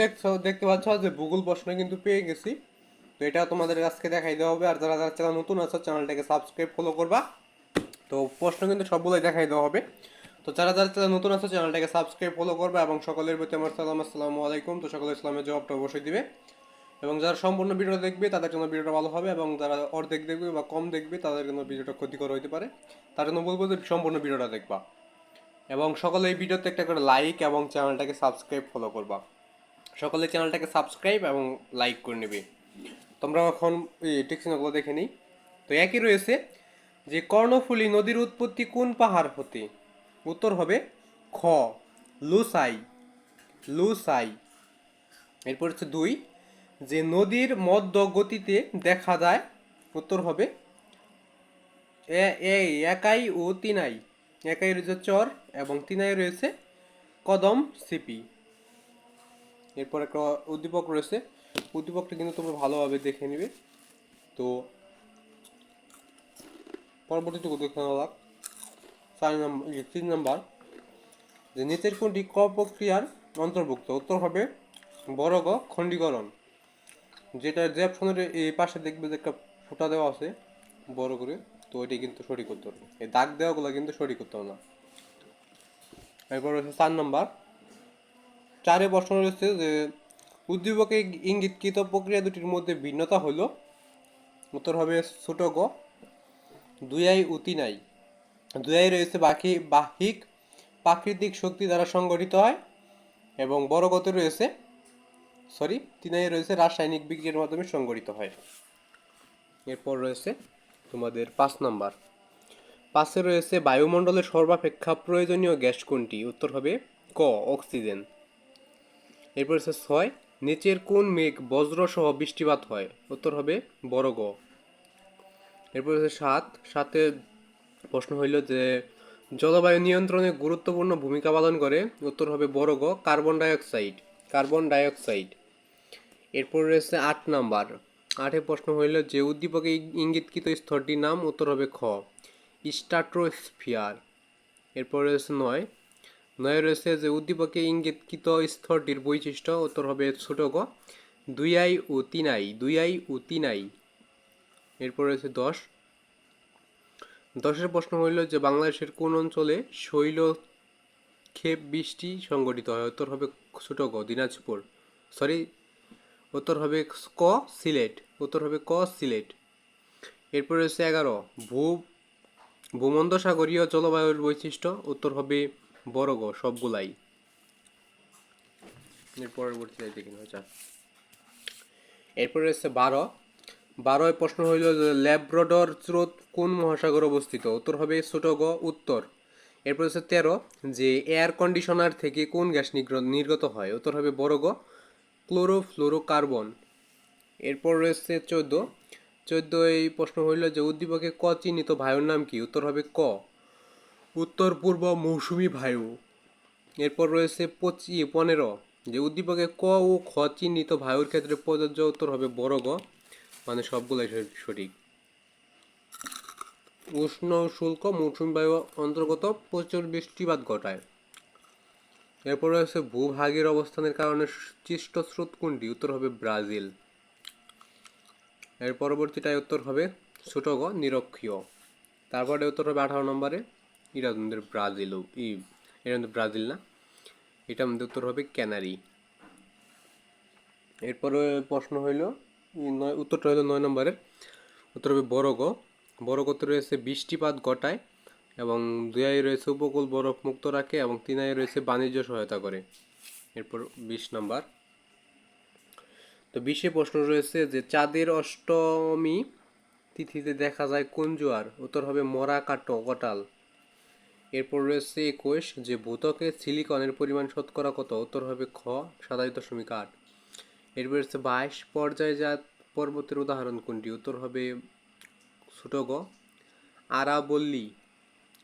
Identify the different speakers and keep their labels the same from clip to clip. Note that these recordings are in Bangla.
Speaker 1: দেখছ, দেখতে পাচ্ছ যে ভূগোল প্রশ্ন কিন্তু পেয়ে গেছি। তো এটা তোমাদের আজকে দেখাই দেওয়া হবে, আর যারা যারা চ্যানেল নতুন আছো, চ্যানেলটাকে সাবস্ক্রাইব ফলো করবা। তো প্রশ্ন কিন্তু সবগুলোই দেখাই দেওয়া হবে। তো যারা যারা চ্যানেল নতুন আছো, চ্যানেলটাকে সাবস্ক্রাইব ফলো করবে এবং সকলের প্রতি আমার সালাম, আসসালামু আলাইকুম। তো সকলের ইসলামের জবাবটা অবশ্যই দিবে। এবং যারা সম্পূর্ণ ভিডিও দেখবে, তাদের জন্য ভিডিওটা ভালো হবে এবং যারা অর্ধেক দেখবে বা কম দেখবে, তাদের জন্য ভিডিওটা ক্ষতিকর হতে পারে। তার জন্য বলব যে সম্পূর্ণ ভিডিওটা দেখবা। এবং সকলে এই ভিডিওতে একটা করে লাইক এবং চ্যানেলটাকে সাবস্ক্রাইব ফলো করবা। সকলে চ্যানেলটাকে সাবস্ক্রাইব এবং লাইক করে নেবে। তোমরা এখন টেক্সিনগুলো দেখে নিই। তো একই রয়েছে যে কর্ণফুলী নদীর উৎপত্তি কোন পাহাড় হতে? উত্তর হবে খ, লুসাই লুসাই। এরপর হচ্ছে দুই, যে নদীর মধ্য গতিতে দেখা যায়, উত্তর হবে এ, একাই ও তিনাই। একাই রয়েছে চর এবং তিনাই রয়েছে কদম সিপি। এরপর একটা উদ্দীপক রয়েছে। উদ্দীপকটা কিন্তু তোমরা ভালোভাবে দেখে নিবে। তো দেখে নেওয়া যাক চার নম্বর তিন নম্বর। যে নিচের কোনটি ক প্রক্রিয়ার অন্তর্ভুক্ত? উত্তর হবে বড় গ খণ্ডীকরণ। যেটা জ্যাপসনের এই পাশে দেখবে যে একটা ফুটা দেওয়া আছে, বড় করে, তো ওইটি কিন্তু সঠিক উত্তর। এই দাগ দেওয়াগুলো কিন্তু সঠিক উত্তর না। এরপর রয়েছে চার নম্বর। চারে প্রশ্ন রয়েছে যে, উদ্দীপকে ইঙ্গিতকৃত প্রক্রিয়া দুটির মধ্যে ভিন্নতা হলো। উত্তর হবে ছোট গ। তিন আই। দুই আই রয়েছে বাকি, বাহিক প্রাকৃতিক শক্তি দ্বারা সংগঠিত হয় এবং বড় গতে রয়েছে, সরি তিনাই রয়েছে রাসায়নিক বিক্রিয়ার মাধ্যমে সংগঠিত হয়। এরপর রয়েছে তোমাদের পাঁচ নাম্বার। পাশে রয়েছে বায়ুমণ্ডলের সর্বাপেক্ষা প্রয়োজনীয় গ্যাস কোনটি? উত্তর হবে ক, অক্সিজেন। এরপর হচ্ছে ছয়, নিচের কোন মেঘ বজ্রসহ বৃষ্টিপাত হয়? উত্তর হবে বড় গ। এরপর হচ্ছে সাত, সাতে প্রশ্ন হইল যে, জলবায়ু নিয়ন্ত্রণে গুরুত্বপূর্ণ ভূমিকা পালন করে? উত্তর হবে বড় গ, কার্বন ডাইঅক্সাইড কার্বন ডাইঅক্সাইড। এরপর রয়েছে আট নাম্বার। আটে প্রশ্ন হইল যে, উদ্দীপকে ইঙ্গিতকৃত স্তরটির নাম, উত্তর হবে খ। স্টাট্রোস্ফিয়ার এরপর রয়েছে নয় নয় রয়েছে যে উদ্দীপকে ইঙ্গিতকৃত স্তরটির বৈশিষ্ট্য উত্তর হবে ছোট গ, দুই আই ও তিন আই, দুই আই ও তিন আই। এরপর রয়েছে দশ। দশের প্রশ্ন হইল যে বাংলাদেশের কোন অঞ্চলে শৈল ক্ষেপ বৃষ্টি সংগঠিত হয়? উত্তর হবে ছোট গ, দিনাজপুর। সরি উত্তর হবে ক, সিলেট। উত্তর হবে ক, সিলেট। এরপর রয়েছে এগারো, ভূ ভূমধ্যসাগরীয় জলবায়ুর বৈশিষ্ট্য। উত্তর হবে বড় গ, সবগুলাই। এর পরবর্তীতে দেখি যা এরপর রয়েছে বারো। বারোয় প্রশ্ন হইল ল্যাব্রডর স্রোত কোন মহাসাগর অবস্থিত? উত্তর হবে ছোট গ, উত্তর। এরপর হচ্ছে তেরো, যে এয়ার কন্ডিশনার থেকে কোন গ্যাস নির্গত হয়? উত্তর হবে বড় গ, ক্লোরোফ্লোরোকার্বন। এরপর রয়েছে চোদ্দ। চোদ্দ এই প্রশ্ন হইল যে উদ্দীপকে ক চিহ্নিত বায়ুর নাম কি? উত্তর হবে ক। উত্তর, পূর্ব মৌসুমি বায়ু। এরপর রয়েছে পঁচি পনেরো, যে উদ্দীপকে ক ও খ চিহ্নিত বায়ুর ক্ষেত্রে প্রযোজ্য উত্তর হবে বড় গ মানে সবগুলোই সঠিক- উষ্ণ শুল্ক মৌসুমি বায়ু অন্তর্গত প্রচুর বৃষ্টিপাত ঘটায়। এরপর রয়েছে ভূভাগের অবস্থানের কারণে সৃষ্ট স্রোত কোনটি? উত্তর হবে ব্রাজিল। এর পরবর্তীটায় উত্তর হবে ছোট গ, নিরক্ষীয়। তারপরে উত্তর হবে আঠারো নম্বরে এটা আমাদের ব্রাজিল, ই, এটা আমাদের ব্রাজিল না? এটা আমাদের উত্তর হবে ক্যানারি। এরপরে প্রশ্ন হইল নয়, উত্তরটা হলো নয় নম্বরের। উত্তর হবে বরগ। বড় রয়েছে বৃষ্টিপাত ঘটায় এবং দুয়াই রয়েছে উপকূল বরফ মুক্ত রাখে এবং তিনাই রয়েছে বাণিজ্য সহায়তা করে। এরপর বিশ নম্বর। তো বিশে প্রশ্ন রয়েছে যে চাঁদের অষ্টমী তিথিতে দেখা যায় কোন জোয়ার? উত্তর হবে মরা কাটো কটাল। এরপর রয়েছে একুশ যে ভূতকে সিলিকনের পরিমাণ শতকরা কত? উত্তর হবে খ, সাতাশ দশমিক আট। এরপর রয়েছে বাইশ, পর্যায়জাত পর্বতের উদাহরণ কোনটি? উত্তর হবে ছোট আরাবল্লী।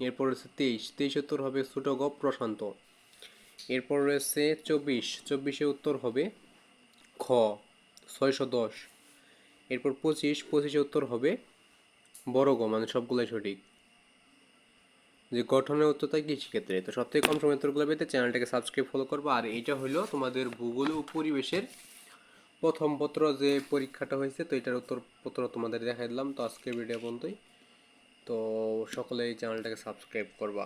Speaker 1: এরপর রয়েছে তেইশ তেইশ উত্তর হবে ছোট প্রশান্ত। এরপর রয়েছে চব্বিশ, চব্বিশে উত্তর হবে খ, ছয়শো দশ। এরপর পঁচিশ, পঁচিশে উত্তর হবে বড় গ মানে সবগুলোই সঠিক। যে গঠনের উচ্চতা কৃষি ক্ষেত্রে। তো সবথেকে কম সময় উত্তরগুলো পেতে চ্যানেলটাকে সাবস্ক্রাইব ফলো করব। আর এইটা হলো তোমাদের ভূগোল ও পরিবেশের প্রথম পত্র যে পরীক্ষাটা হয়েছে, তো এটার উত্তর পত্র তোমাদের দেখাই দিলাম। তো আজকের ভিডিও পর্যন্তই। তো সকলে এই চ্যানেলটাকে সাবস্ক্রাইব করবা।